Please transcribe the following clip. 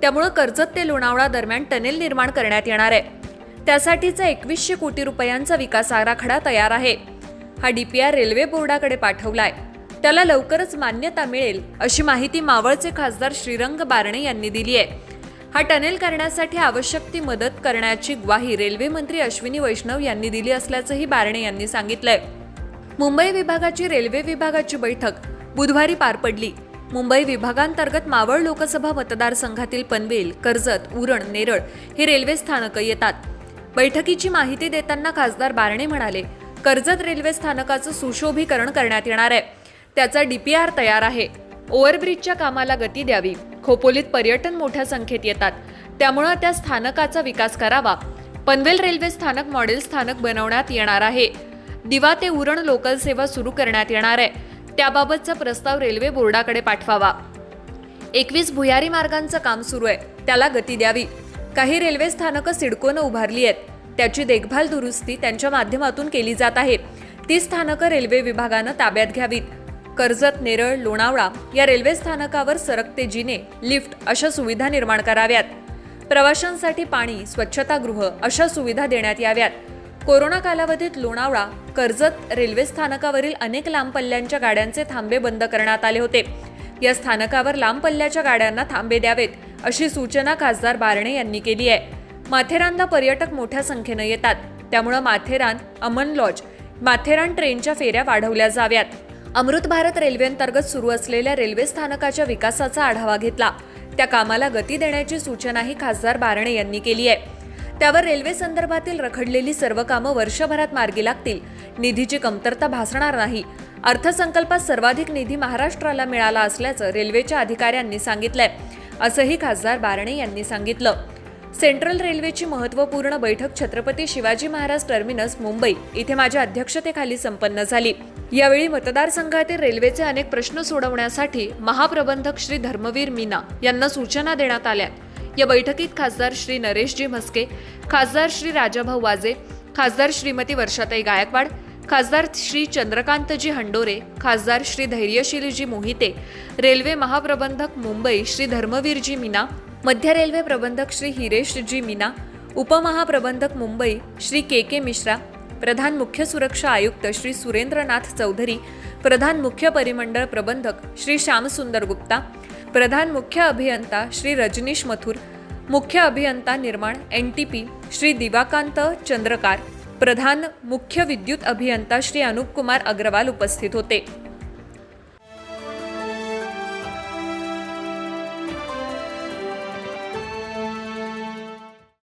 त्यामुळं कर्जत ते लोणावळा दरम्यान टनेल निर्माण करण्यात येणार आहे. त्यासाठीचा एकवीसशे कोटी रुपयांचा विकास आराखडा तयार आहे. हा डीपीआर रेल्वे बोर्डाकडे पाठवलाय. त्याला लवकरच मान्यता मिळेल अशी माहिती मावळचे खासदार श्रीरंग बारणे यांनी दिली आहे. हा टनेल करण्यासाठी आवश्यक ती मदत करण्याची ग्वाही रेल्वे मंत्री अश्विनी वैष्णव यांनी दिली असल्याचंही बारणे यांनी सांगितलंय. मुंबई विभागाची रेल्वे विभागाची बैठक बुधवारी पार पडली. मुंबई विभागांतर्गत मावळ लोकसभा मतदारसंघातील पनवेल कर्जत उरण नेरळ हे रेल्वे स्थानकं येतात. बैठकीची माहिती देताना खासदार बारणे म्हणाले कर्जत रेल्वे स्थानकाचं सुशोभीकरण करण्यात येणार आहे. त्याचा डीपीआर तयार आहे. ओव्हरब्रिजच्या कामाला गती द्यावी. खोपोलीत पर्यटन मोठ्या संख्येत येतात. त्यामुळं त्या स्थानकाचा विकास करावा. पनवेल रेल्वे स्थानक मॉडेल स्थानक बनवण्यात येणार आहे. दिवा ते उरण लोकल सेवा सुरू करण्यात येणार आहे. त्याबाबतचा प्रस्ताव रेल्वे बोर्डाकडे पाठवावा. एकवीस भुयारी मार्गांचं काम सुरू आहे. त्याला गती द्यावी. काही रेल्वे स्थानकं सिडकोनं उभारली आहेत. त्याची देखभाल दुरुस्ती त्यांच्या माध्यमातून केली जात आहे. ती स्थानकं रेल्वे विभागानं ताब्यात घ्यावीत. कर्जत नेरळ लोणावळा या रेल्वे स्थानकावर सरकते जिने लिफ्ट अशा सुविधा निर्माण कराव्यात. प्रवाशांसाठी पाणी स्वच्छतागृह अशा सुविधा देण्यात याव्यात. कोरोना कालावधीत लोणावळा कर्जत रेल्वे स्थानकावरील अनेक लांब पल्ल्यांच्या गाड्यांचे थांबे बंद करण्यात आले होते. या स्थानकावर लांब पल्ल्याच्या गाड्यांना थांबे द्यावेत अशी सूचना खासदार बारणे यांनी केली आहे. माथेरानला पर्यटक मोठ्या संख्येनं येतात. त्यामुळं माथेरान अमन लॉज माथेरान ट्रेनच्या फेऱ्या वाढवल्या जाव्यात. अमृत भारत रेल्वेअंतर्गत सुरू असलेल्या रेल्वे स्थानकाच्या विकासाचा आढावा घेतला. त्या कामाला गती देण्याची सूचनाही खासदार बारणे यांनी केली आहे. त्यावर रेल्वे संदर्भातील रखडलेली सर्व कामं वर्षभरात मार्गी लागतील. निधीची कमतरता भासणार नाही. अर्थसंकल्पात सर्वाधिक निधी महाराष्ट्राला मिळाला असल्याचं रेल्वेच्या अधिकाऱ्यांनी सांगितलंय असंही खासदार बारणे यांनी सांगितलं. सेंट्रल रेल्वेची महत्त्वपूर्ण बैठक छत्रपती शिवाजी महाराज टर्मिनस मुंबई इथे माझ्या अध्यक्षतेखाली संपन्न झाली. यावेळी मतदारसंघातील रेल्वेचे अनेक प्रश्न सोडवण्यासाठी महाप्रबंधक श्री धर्मवीर मीना यांना सूचना देण्यात आल्या. या बैठकीत खासदार श्री नरेशजी म्हस्के खासदार श्री राजाभाऊ वाजे खासदार श्रीमती वर्षाताई गायकवाड खासदार श्री चंद्रकांतजी हंडोरे खासदार श्री धैर्यशीलजी मोहिते रेल्वे महाप्रबंधक मुंबई श्री धर्मवीरजी मीना मध्य रेल्वे प्रबंधक श्री हिरेशजी मीना उपमहाप्रबंधक मुंबई श्री के के मिश्रा प्रधान मुख्य सुरक्षा आयुक्त श्री सुरेंद्रनाथ चौधरी प्रधान मुख्य परिमंडळ प्रबंधक श्री श्यामसुंदर गुप्ता प्रधान मुख्य अभियंता श्री रजनीश मथुर मुख्य अभियंता निर्माण N T P Shri Divakant Chandrakar प्रधान मुख्य विद्युत अभियंता श्री अनुप कुमार अग्रवाल उपस्थित होते.